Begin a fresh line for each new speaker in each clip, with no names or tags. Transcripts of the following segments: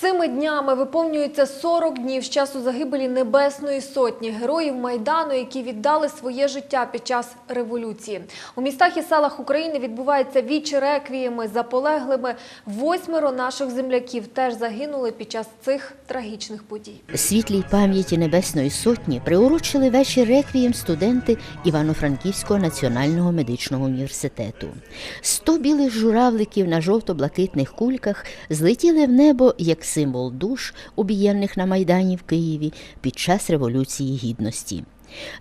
Цими днями виповнюється 40 днів з часу загибелі Небесної Сотні героїв Майдану, які віддали своє життя під час революції. У містах і селах України відбуваються вічі реквієми за полеглими. Восьмеро наших земляків теж загинули під час цих трагічних подій.
Світлій пам'яті Небесної Сотні приурочили вечір реквієм студенти Івано-Франківського національного медичного університету. Сто білих журавликів на жовто-блакитних кульках злетіли в небо як символ душ, обієнних на Майдані в Києві під час Революції Гідності.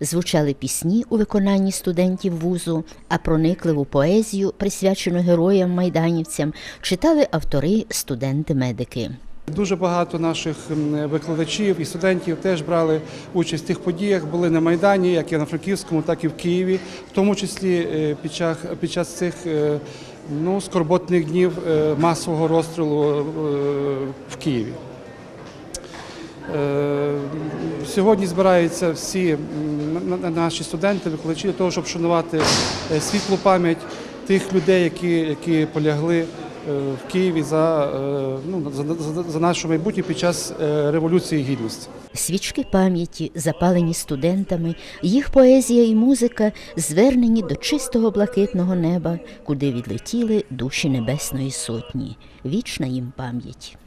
Звучали пісні у виконанні студентів вузу, а проникливу поезію, присвячену героям майданівцям, читали автори студенти-медики.
Дуже багато наших викладачів і студентів теж брали участь в тих подіях, були на Майдані, як і на Франківському, так і в Києві, в тому числі е, під час, під час цих е, ну, скорботних днів е, масового розстрілу Києві. Е, Сьогодні збираються всі наші студенти, викладачі для того, щоб шанувати е, світлу пам'ять тих людей, які, які полягли е, в Києві за, ну, за, за, наше майбутнє під час Революції Гідності.
Свічки пам'яті, запалені студентами, їх поезія і музика звернені до чистого блакитного неба, куди відлетіли душі Небесної Сотні. Вічна їм пам'ять.